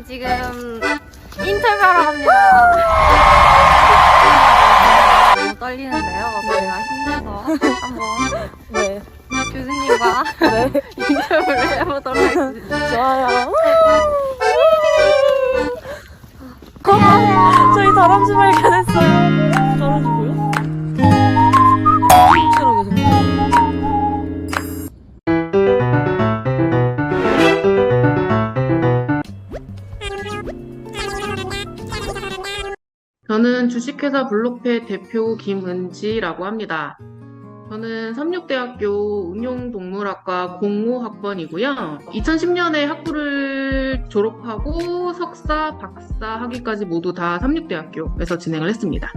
지금 인터뷰하러 갑니다. 너무 떨리는데요. 저희가 힘내서 한번 네. 교수님과 네. 인터뷰를 해보도록 하겠습니다. 좋아요. 저희 다람쥐 발견했어요. 다람쥐 보여? 주식회사 블록페 대표 김은지라고 합니다. 저는 삼육대학교 응용동물학과 05학번이고요. 2010년에 학부를 졸업하고 석사, 박사 학위까지 모두 다 삼육대학교에서 진행을 했습니다.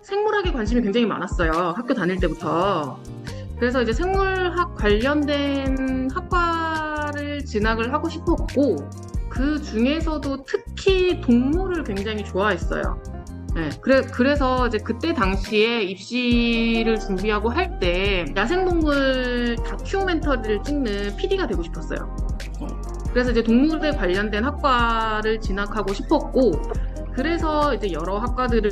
생물학에 관심이 굉장히 많았어요. 학교 다닐 때부터. 그래서 이제 생물학 관련된 학과를 진학을 하고 싶었고, 그 중에서도 특히 동물을 굉장히 좋아했어요. 네, 그래, 그래서 이제 그때 당시에 입시를 준비하고 할 때 야생동물 다큐멘터리를 찍는 PD가 되고 싶었어요. 어, 그래서 이제 동물에 관련된 학과를 진학하고 싶었고, 그래서 이제 여러 학과들을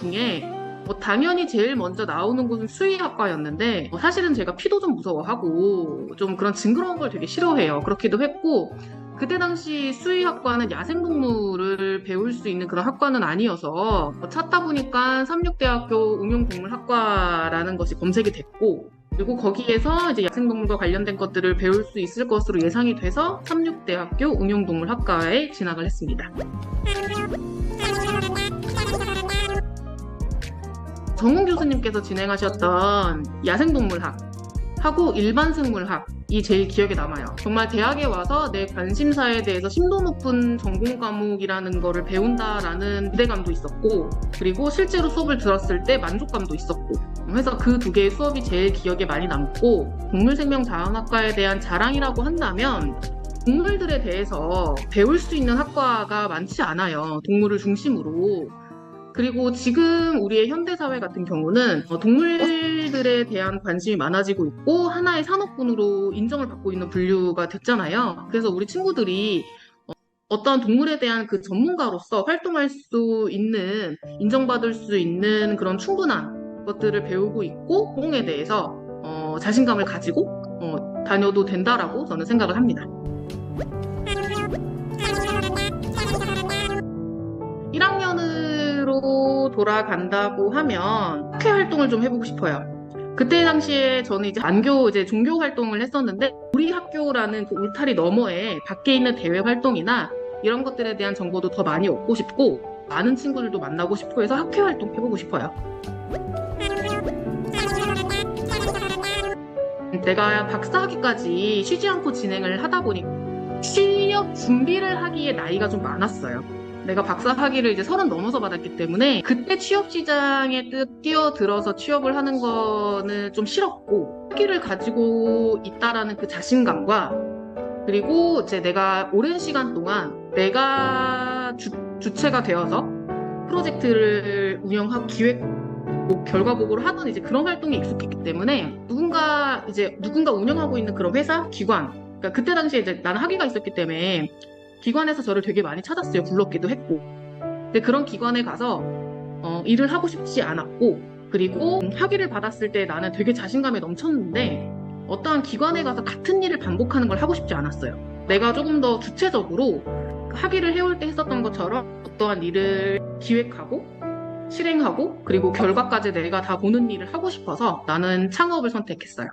중에 뭐 당연히 제일 먼저 나오는 곳은 수의학과였는데 어, 사실은 제가 피도 좀 무서워하고 좀 그런 징그러운 걸 되게 싫어해요. 그렇기도 했고 그때 당시 수의학과는 야생동물을 배울 수 있는 그런 학과는 아니어서 뭐 찾다 보니까 삼육대학교 응용동물학과라는 것이 검색이 됐고 그리고 거기에서 이제 야생동물과 관련된 것들을 배울 수 있을 것으로 예상이 돼서 삼육대학교 응용동물학과에 진학을 했습니다. 정훈 교수님께서 진행하셨던 야생동물학 하고 일반 생물학이 제일 기억에 남아요. 정말 대학에 와서 내 관심사에 대해서 심도 높은 전공 과목이라는 거를 배운다라는 기대감도 있었고, 그리고 실제로 수업을 들었을 때 만족감도 있었고, 그래서 그 두 개의 수업이 제일 기억에 많이 남고, 동물생명자원학과에 대한 자랑이라고 한다면, 동물들에 대해서 배울 수 있는 학과가 많지 않아요. 동물을 중심으로. 그리고 지금 우리의 현대사회 같은 경우는 어, 동물들에 대한 관심이 많아지고 있고 하나의 산업군으로 인정을 받고 있는 분류가 됐잖아요. 그래서 우리 친구들이 어, 어떤 동물에 대한 그 전문가로서 활동할 수 있는, 인정받을 수 있는 그런 충분한 것들을 배우고 있고, 공에 대해서 어, 자신감을 가지고 어, 다녀도 된다라고 저는 생각을 합니다. 돌아간다고 하면 학회 활동을 좀 해보고 싶어요. 그때 당시에 저는 이제 안교 이제 종교 활동을 했었는데 우리 학교라는 그 울타리 너머에 밖에 있는 대외 활동이나 이런 것들에 대한 정보도 더 많이 얻고 싶고 많은 친구들도 만나고 싶고 해서 학회 활동 해보고 싶어요. 내가 박사학위까지 쉬지 않고 진행을 하다 보니 취업 준비를 하기에 나이가 좀 많았어요. 내가 박사 학위를 이제 서른 넘어서 받았기 때문에 그때 취업 시장에 뜨- 뛰어들어서 취업을 하는 거는 좀 싫었고 학위를 가지고 있다라는 그 자신감과 그리고 이제 내가 오랜 시간 동안 내가 주, 주체가 되어서 프로젝트를 운영하고 기획 뭐 결과 보고를 하는 이제 그런 활동에 익숙했기 때문에 누군가 이제 누군가 운영하고 있는 그런 회사 기관 그러니까 그때 당시에 이제 나는 학위가 있었기 때문에 기관에서 저를 되게 많이 찾았어요. 불렀기도 했고. 근데 그런 기관에 가서 어, 일을 하고 싶지 않았고, 그리고 학위를 받았을 때 나는 되게 자신감이 넘쳤는데, 어떠한 기관에 가서 같은 일을 반복하는 걸 하고 싶지 않았어요. 내가 조금 더 주체적으로 학위를 해올 때 했었던 것처럼 어떠한 일을 기획하고, 실행하고, 그리고 결과까지 내가 다 보는 일을 하고 싶어서 나는 창업을 선택했어요.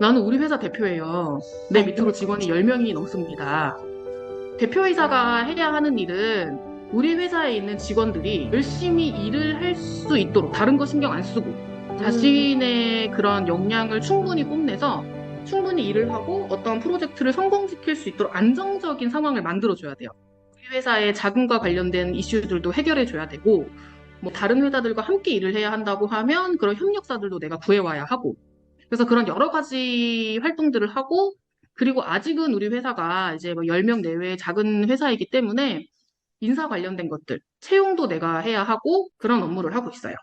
나는 우리 회사 대표예요. 내 밑으로 직원이 10명이 넘습니다. 대표이사가 해야 하는 일은 우리 회사에 있는 직원들이 열심히 일을 할 수 있도록 다른 거 신경 안 쓰고 자신의 그런 역량을 충분히 뽐내서 충분히 일을 하고 어떤 프로젝트를 성공시킬 수 있도록 안정적인 상황을 만들어줘야 돼요. 우리 회사의 자금과 관련된 이슈들도 해결해줘야 되고 뭐 다른 회사들과 함께 일을 해야 한다고 하면 그런 협력사들도 내가 구해와야 하고 그래서 그런 여러 가지 활동들을 하고 그리고 아직은 우리 회사가 이제 뭐 10명 내외의 작은 회사이기 때문에 인사 관련된 것들, 채용도 내가 해야 하고 그런 업무를 하고 있어요.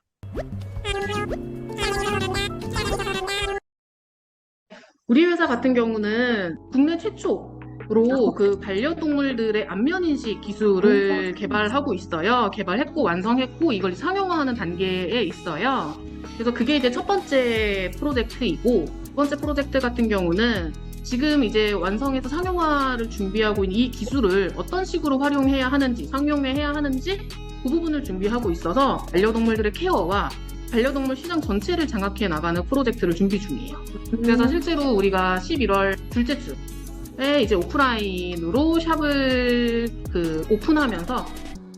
우리 회사 같은 경우는 국내 최초로 그렇죠. 그 반려동물들의 안면 인식 기술을 어, 어, 어. 개발하고 있어요. 개발했고 완성했고 이걸 상용화하는 단계에 있어요. 그래서 그게 이제 첫 번째 프로젝트이고 두 번째 프로젝트 같은 경우는 지금 이제 완성해서 상용화를 준비하고 있는 이 기술을 어떤 식으로 활용해야 하는지, 상용화해야 하는지 그 부분을 준비하고 있어서 반려동물들의 케어와 반려동물 시장 전체를 장악해 나가는 프로젝트를 준비 중이에요. 그래서 실제로 우리가 11월 둘째 주에 이제 오프라인으로 샵을 그 오픈하면서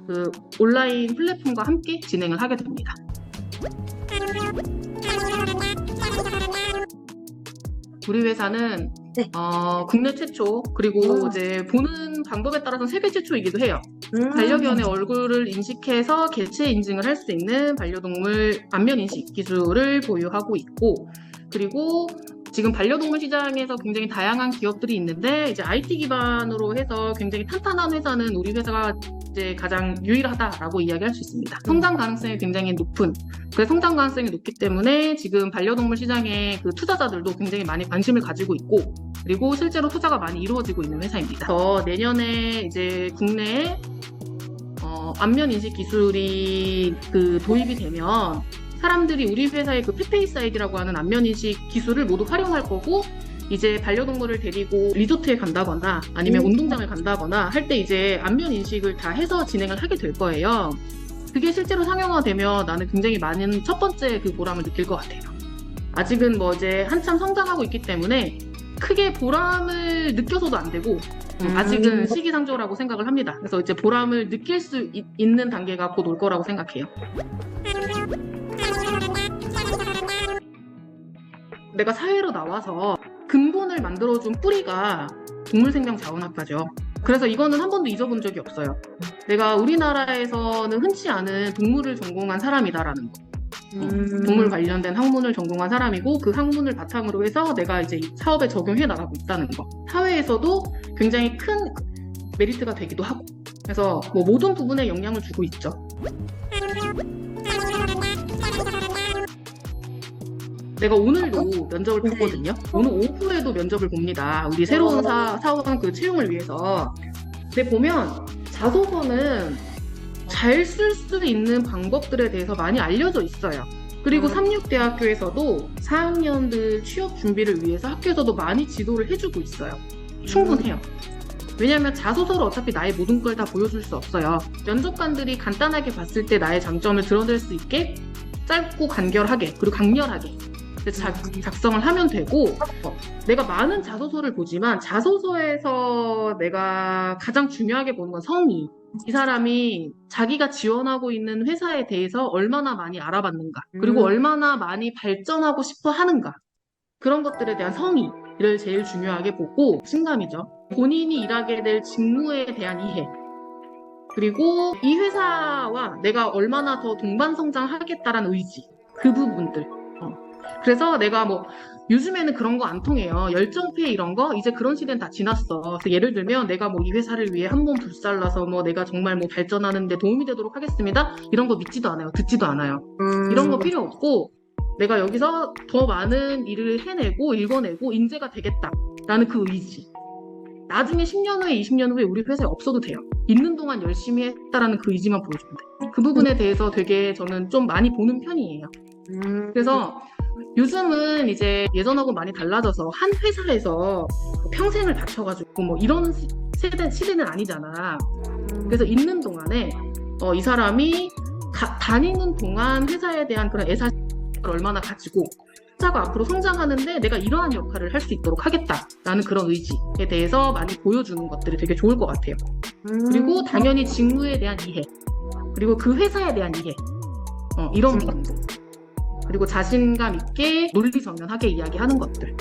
그 온라인 플랫폼과 함께 진행을 하게 됩니다. 우리 회사는 네. 어, 국내 최초 그리고 이제 보는 방법에 따라서는 세계 최초이기도 해요. 음. 반려견의 얼굴을 인식해서 개체 인증을 할 수 있는 반려동물 안면 인식 기술을 보유하고 있고 그리고 지금 반려동물 시장에서 굉장히 다양한 기업들이 있는데 이제 IT 기반으로 해서 굉장히 탄탄한 회사는 우리 회사가 이제 가장 유일하다라고 이야기할 수 있습니다. 성장 가능성이 굉장히 높은 그 성장 가능성이 높기 때문에 지금 반려동물 시장의 그 투자자들도 굉장히 많이 관심을 가지고 있고 그리고 실제로 투자가 많이 이루어지고 있는 회사입니다. 그래서 내년에 이제 국내에 어, 안면 인식 기술이 그 도입이 되면 사람들이 우리 회사의 그 페페이스 아이디라고 하는 안면 인식 기술을 모두 활용할 거고 이제 반려동물을 데리고 리조트에 간다거나 아니면 음. 운동장을 간다거나 할 때 이제 안면 인식을 다 해서 진행을 하게 될 거예요. 그게 실제로 상용화되면 나는 굉장히 많은 첫 번째 그 보람을 느낄 것 같아요. 아직은 뭐 이제 한참 성장하고 있기 때문에 크게 보람을 느껴서도 안 되고 음, 음. 아직은 시기상조라고 생각을 합니다. 그래서 이제 보람을 느낄 수 있, 는 단계가 곧 올 거라고 생각해요. 내가 사회로 나와서 근본을 만들어준 뿌리가 동물생명자원학과죠. 그래서 이거는 한 번도 잊어본 적이 없어요. 내가 우리나라에서는 흔치 않은 동물을 전공한 사람이다라는 거. 음. 동물 관련된 학문을 전공한 사람이고 그 학문을 바탕으로 해서 내가 이제 이 사업에 적용해 나가고 있다는 거. 사회에서도 굉장히 큰 메리트가 되기도 하고. 그래서 뭐 모든 부분에 영향을 주고 있죠. 내가 오늘도 면접을 네. 봤거든요. 오늘 오후에도 면접을 봅니다. 우리 새로운 사, 사원 그 채용을 위해서. 근데 보면 자소서는 잘 쓸 수 있는 방법들에 대해서 많이 알려져 있어요. 그리고 음. 삼육대학교에서도 4학년들 취업 준비를 위해서 학교에서도 많이 지도를 해주고 있어요. 충분해요. 왜냐하면 자소서로 어차피 나의 모든 걸 다 보여줄 수 없어요. 면접관들이 간단하게 봤을 때 나의 장점을 드러낼 수 있게 짧고 간결하게 그리고 강렬하게 작, 작성을 하면 되고 어, 내가 많은 자소서를 보지만 자소서에서 내가 가장 중요하게 보는 건 성의. 이 사람이 자기가 지원하고 있는 회사에 대해서 얼마나 많이 알아봤는가 그리고 음. 얼마나 많이 발전하고 싶어 하는가 그런 것들에 대한 성의를 제일 중요하게 보고 신감이죠. 본인이 일하게 될 직무에 대한 이해. 그리고 이 회사와 내가 얼마나 더 동반 성장하겠다라는 의지. 그 부분들. 어. 그래서 내가 뭐 요즘에는 그런 거 안 통해요. 열정페 이런 거 이제 그런 시대는 다 지났어. 그래서 예를 들면 내가 뭐 이 회사를 위해 한 몸 불살라서 뭐 내가 정말 뭐 발전하는데 도움이 되도록 하겠습니다. 이런 거 믿지도 않아요. 듣지도 않아요. 음. 이런 거 필요 없고 내가 여기서 더 많은 일을 해내고 읽어내고 인재가 되겠다라는 그 의지. 나중에 10년 후에 20년 후에 우리 회사에 없어도 돼요. 있는 동안 열심히 했다라는 그 의지만 보여주면 돼. 그 부분에 대해서 되게 저는 좀 많이 보는 편이에요. 음. 그래서 요즘은 이제 예전하고 많이 달라져서 한 회사에서 평생을 바쳐가지고 뭐 이런 시- 세대 시대는 아니잖아. 그래서 있는 동안에 어, 이 사람이 가- 다니는 동안 회사에 대한 그런 애사를 얼마나 가지고 회사가 앞으로 성장하는데 내가 이러한 역할을 할 수 있도록 하겠다라는 그런 의지에 대해서 많이 보여주는 것들이 되게 좋을 것 같아요. 음. 그리고 당연히 직무에 대한 이해, 그리고 그 회사에 대한 이해, 어, 이런 부분들. 그리고 자신감 있게 논리정연하게 이야기하는 것들.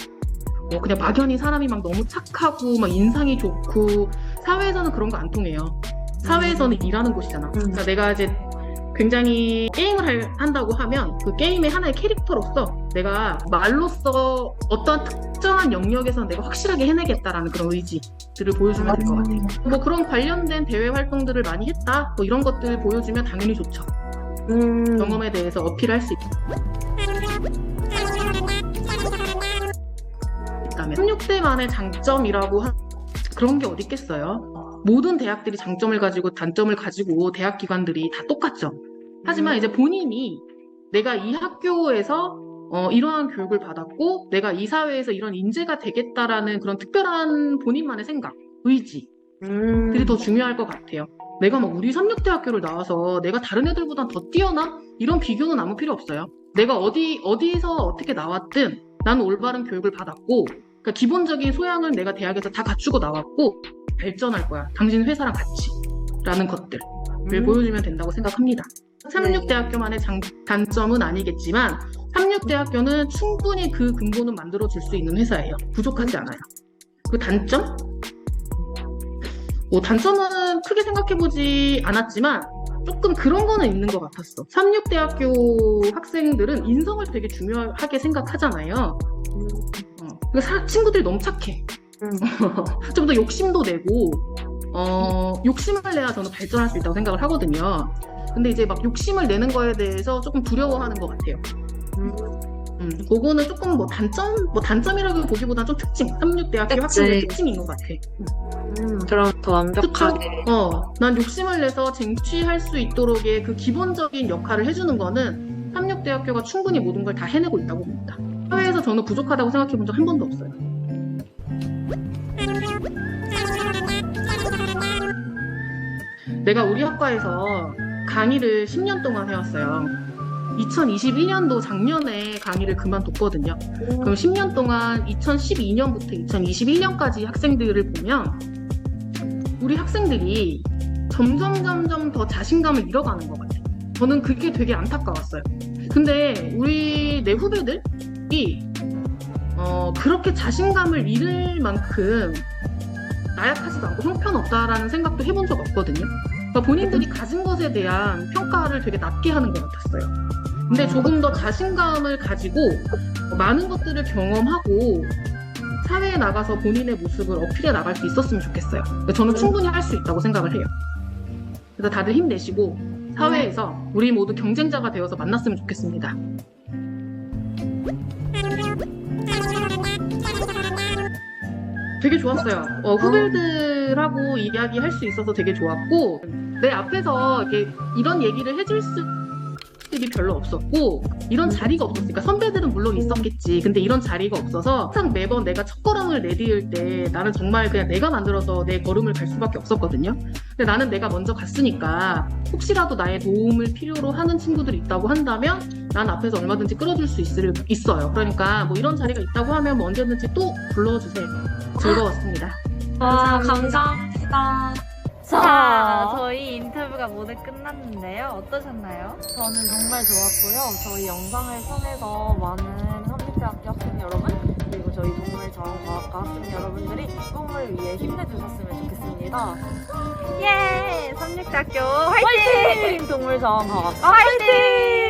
뭐 그냥 막연히 사람이 막 너무 착하고 막 인상이 좋고 사회에서는 그런 거 안 통해요. 사회에서는 일하는 곳이잖아. 그러니까 내가 이제 굉장히 게임을 할- 한다고 하면 그 게임의 하나의 캐릭터로서 내가 말로써 어떠한 특정한 영역에서 내가 확실하게 해내겠다라는 그런 의지들을 보여주면 될 것 같아요. 뭐 그런 관련된 대외 활동들을 많이 했다. 뭐 이런 것들 보여주면 당연히 좋죠. 음. 경험에 대해서 어필할 수 있고. 있다면 36대 만의 장점이라고 하... 그런 게 어디 있겠어요? 모든 대학들이 장점을 가지고 단점을 가지고 대학 기관들이 다 똑같죠. 하지만 이제 본인이 내가 이 학교에서 어, 이러한 교육을 받았고 내가 이 사회에서 이런 인재가 되겠다라는 그런 특별한 본인만의 생각, 의지 음. 들이 더 중요할 것 같아요. 내가 막 우리 삼육대학교를 나와서 내가 다른 애들보다 더 뛰어나? 이런 비교는 아무 필요 없어요. 내가 어디, 어디서 어떻게 나왔든 나는 올바른 교육을 받았고, 그러니까 기본적인 소양을 내가 대학에서 다 갖추고 나왔고, 발전할 거야. 당신 회사랑 같이. 라는 것들을 음. 보여주면 된다고 생각합니다. 삼육대학교만의 장, 단점은 아니겠지만, 삼육대학교는 충분히 그 근본은 만들어줄 수 있는 회사예요. 부족하지 않아요. 그 단점? 뭐 단점은 크게 생각해보지 않았지만 조금 그런 거는 있는 것 같았어. 삼육대학교 학생들은 인성을 되게 중요하게 생각하잖아요. 그 사- 친구들이 너무 착해. 음. 좀 더 욕심도 내고, 어, 욕심을 내야 저는 발전할 수 있다고 생각을 하거든요. 근데 이제 막 욕심을 내는 거에 대해서 조금 두려워하는 것 같아요. 음. 음, 그거는 조금 뭐 단점, 뭐 단점이라고 보기보다 좀 특징, 삼육대학교 특징. 학생의 특징인 것 같아. 음. 그럼 더 완벽하게. 어, 난 욕심을 내서 쟁취할 수 있도록의 그 기본적인 역할을 해주는 거는 삼육대학교가 충분히 모든 걸 다 해내고 있다고 봅니다. 사회에서 저는 부족하다고 생각해 본 적 한 번도 없어요. 내가 우리 학과에서 강의를 10년 동안 해왔어요. 2021년도 작년에 강의를 그만뒀거든요. 그럼 10년 동안 2012년부터 2021년까지 학생들을 보면 우리 학생들이 점점 점점 더 자신감을 잃어가는 것 같아요. 저는 그게 되게 안타까웠어요. 근데 우리 내 후배들 이 어, 그렇게 자신감을 잃을 만큼 나약하지도 않고 형편없다라는 생각도 해본 적 없거든요. 그러니까 본인들이 가진 것에 대한 평가를 되게 낮게 하는 것 같았어요. 근데 조금 더 자신감을 가지고 많은 것들을 경험하고 사회에 나가서 본인의 모습을 어필해 나갈 수 있었으면 좋겠어요. 그러니까 저는 충분히 할 수 있다고 생각을 해요. 그래서 다들 힘내시고 사회에서 우리 모두 경쟁자가 되어서 만났으면 좋겠습니다. 되게 좋았어요. 어, 후배들하고 이야기할 수 있어서 되게 좋았고 내 앞에서 이렇게 이런 얘기를 해줄 수 들이 별로 없었고 이런 자리가 없었으니까 선배들은 물론 있었겠지. 근데 이런 자리가 없어서 항상 매번 내가 첫 걸음을 내디딜 때 나는 정말 그냥 내가 만들어서 내 걸음을 갈 수밖에 없었거든요. 근데 나는 내가 먼저 갔으니까 혹시라도 나의 도움을 필요로 하는 친구들이 있다고 한다면 난 앞에서 얼마든지 끌어줄 수 있을, 있어요. 그러니까 뭐 이런 자리가 있다고 하면 뭐 언제든지 또 불러주세요 즐거웠습니다 와, 감사합니다. 자, 저희 인터뷰가 모두 끝났는데요. 어떠셨나요? 저는 정말 좋았고요. 저희 영상을 통해서 많은 한빛대학교 학생 여러분 그리고 저희 동물자원과학과 학생 여러분들이 꿈을 위해 힘내주셨으면 좋겠습니다. 예! 삼육대학교 화이팅! 화이팅! 동물자원과학과 화이팅!